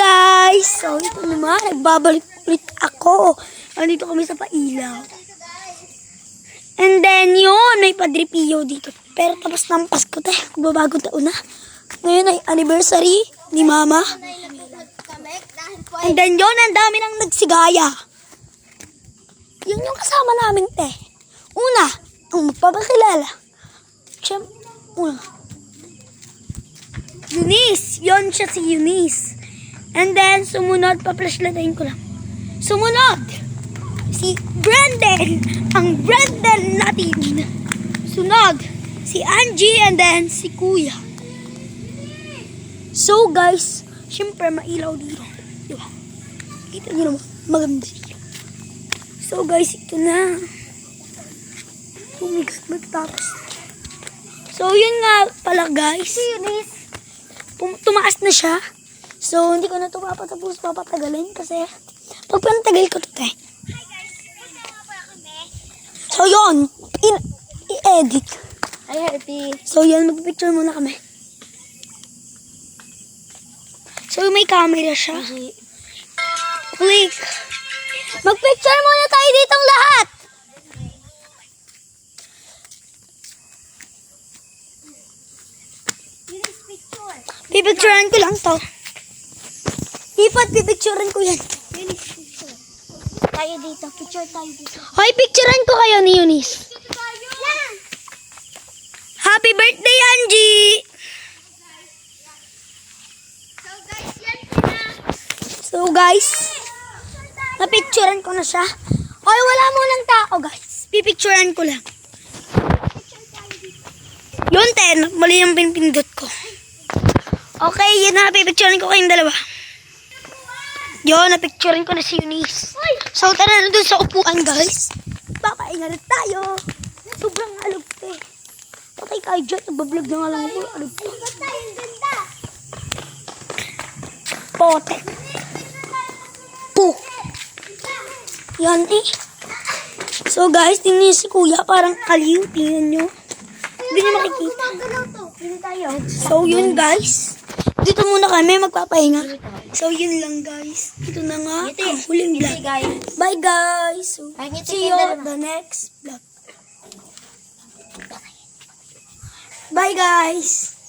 guys! So, ito naman, nagbabalik ulit ako. Andito kami sa pailaw. And then, yun, may Padre Pio dito. Pero tapos ang Pasko, te. Magbabagong taon na. Ngayon ay anniversary ni Mama. And then, yun, ang dami nang nagsigaya. Yun yung kasama namin, te. Una, ang magpapakilala. Siyempre, una. Eunice. Yun siya si Eunice. And then, sumunod, pa-flashlightin ko lang. Sumunod, si Brendan. Ang Brendan natin. Sunod, si Angie and then si Kuya. So guys, syempre mailaw dito. Di ba? Kita nyo naman, maganda dito. So guys, ito na. Oh my God, magtapos. So yun nga pala guys. Tumaas na siya. So, hindi ko na ito papatapos, papatagalin kasi pag pantagal ko ito, eh. So, yun. I-edit. Ay, happy. So, yun. Mag-picture muna kami. So, may camera siya. Click. Mag-picture muna tayo ditong lahat. Pipicturean ko lang to. Ipat, pipicturean ko yan. Tayo dito. Picture tayo dito. Hoy, picturean ko kayo ni Eunice. Happy birthday, Angie! So, guys, napicturean ko na siya. Hoy, wala munang tao, guys. Pipicturean ko lang. Yun, ten. Mali yung pinpindot ko. Okay, yun na. Pipicturean ko kayong dalawa. Yun, napicturean ko na si Eunice. So, tara na dun sa upuan, guys. Papainga na tayo. Sobrang alog, te. Patay kayo dyan. Nagbablog na nga lang ako. Alog ko. Pote. Po. Yan, eh. So, guys, tingnan si kuya. Parang aliw. Tingnan nyo. Hindi niyo makikita. Tayo. So, yun guys. Dito muna kami magpapahinga. So, yun lang guys. Ito na nga ang huling vlog. Bye guys. So, see you the next vlog. Bye guys.